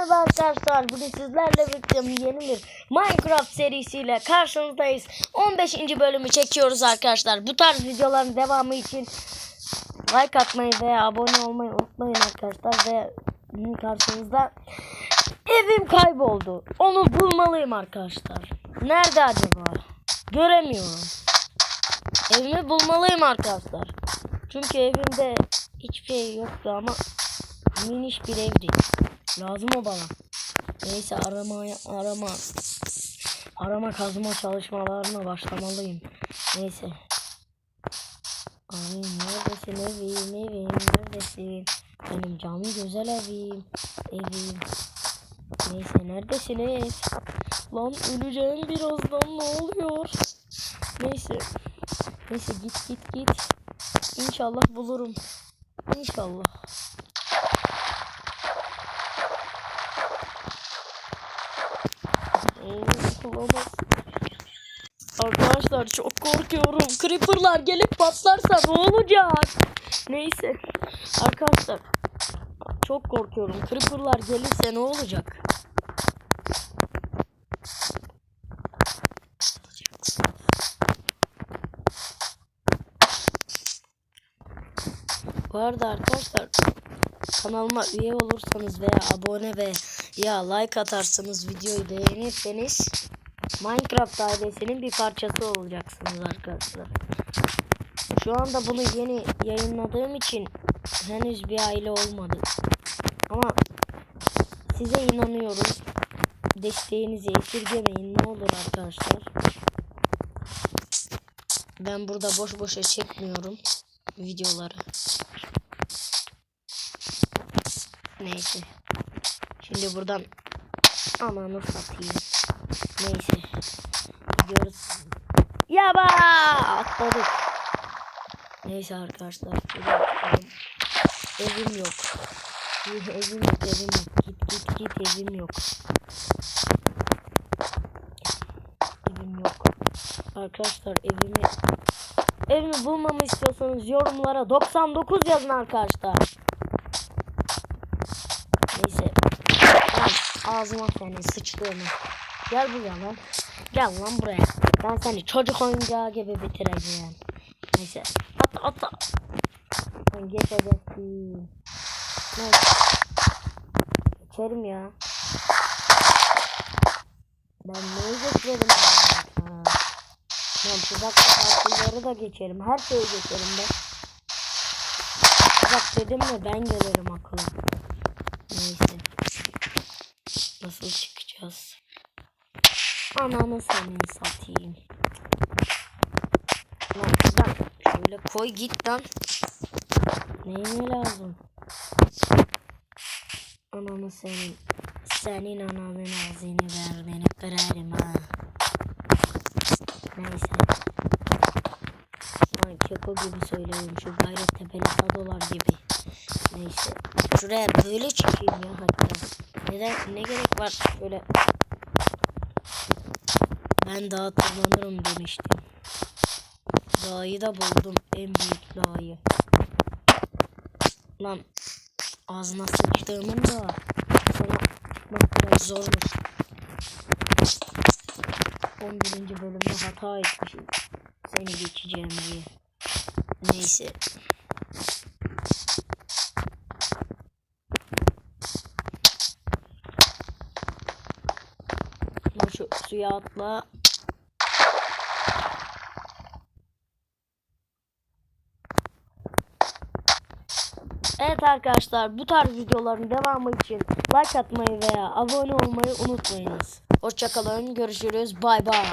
merhaba arkadaşlar. Bugün sizlerle birlikte yeni bir Minecraft serisiyle karşınızdayız. 15. bölümü çekiyoruz arkadaşlar. Bu tarz videoların devamı için like atmayı veya abone olmayı unutmayın arkadaşlar. Ve karşınızda evim kayboldu. Onu bulmalıyım arkadaşlar. Nerede acaba? Göremiyorum. Evimi bulmalıyım arkadaşlar. Çünkü evimde hiçbir şey yoktu ama miniş bir evdi. Lazım o bana. Neyse aramaya arama arama kazma çalışmalarına başlamalıyım. Neyse. Abi neredesin evim evim neredesin? Benim canım güzel evim evim. Neyse neredesiniz? Lan öleceğim birazdan ne oluyor? Neyse. Neyse git git git. İnşallah bulurum. İnşallah. Olamaz. Arkadaşlar çok korkuyorum. Creeper'lar gelip patlarsa ne olacak? Neyse. Arkadaşlar çok korkuyorum. Creeper'lar gelirse ne olacak? Bu arada arkadaşlar kanalıma üye olursanız veya abone ve ya like atarsanız videoyu beğenirseniz Minecraft ailesinin bir parçası olacaksınız arkadaşlar. Şu anda bunu yeni yayınladığım için henüz bir aile olmadı. Ama size inanıyorum. Desteğinizi esirgemeyin ne olur arkadaşlar. Ben burada boş boşa çekmiyorum videoları. Neyse. Şimdi buradan ananı satayım. Neyse. Gidiyoruz. Yaba atladık. Neyse arkadaşlar. Evim yok. Evim yok evim yok. Git git git evim yok. Evim yok. Arkadaşlar evimi evimi bulmamı istiyorsanız yorumlara 99 yazın arkadaşlar. Neyse. Ağzıma seni sıçtığımı. Gel buraya lan. Gel lan buraya. Ben seni çocuk oyuncağı gibi bitireceğim. Neyse. Atla atla. Ben geçeceksin. Neyse. Geçerim ya. Ben neyi geçerim ya? Ben tuzaklı parkurları da geçerim. Her şeyi geçerim ben. Tuzak dedim mi ben gelirim aklıma. Neyse. Nasıl çıkacağız? Ananı senin satayım. Lan şuradan şöyle koy git lan. Neyine lazım? Ananı senin. Senin ananın ağzını verdiğini kırarım ha. Neyse. Ay keko gibi söylüyorum şu Gayrettepe'li sadolar gibi. Neyse. Şuraya böyle çıkayım ya hatta. Neden ne gerek var böyle ben dağa tırmanırım demiştim. Dağı da buldum en büyük dağı. Lan ağzına sıçtığımın da sonra çıkmak biraz zormuş. 11. bölümde hata etmişim. Seni geçeceğim diye. Neyse. Şu suya atla. Evet arkadaşlar bu tarz videoların devamı için like atmayı veya abone olmayı unutmayınız. Hoşçakalın görüşürüz bay bay.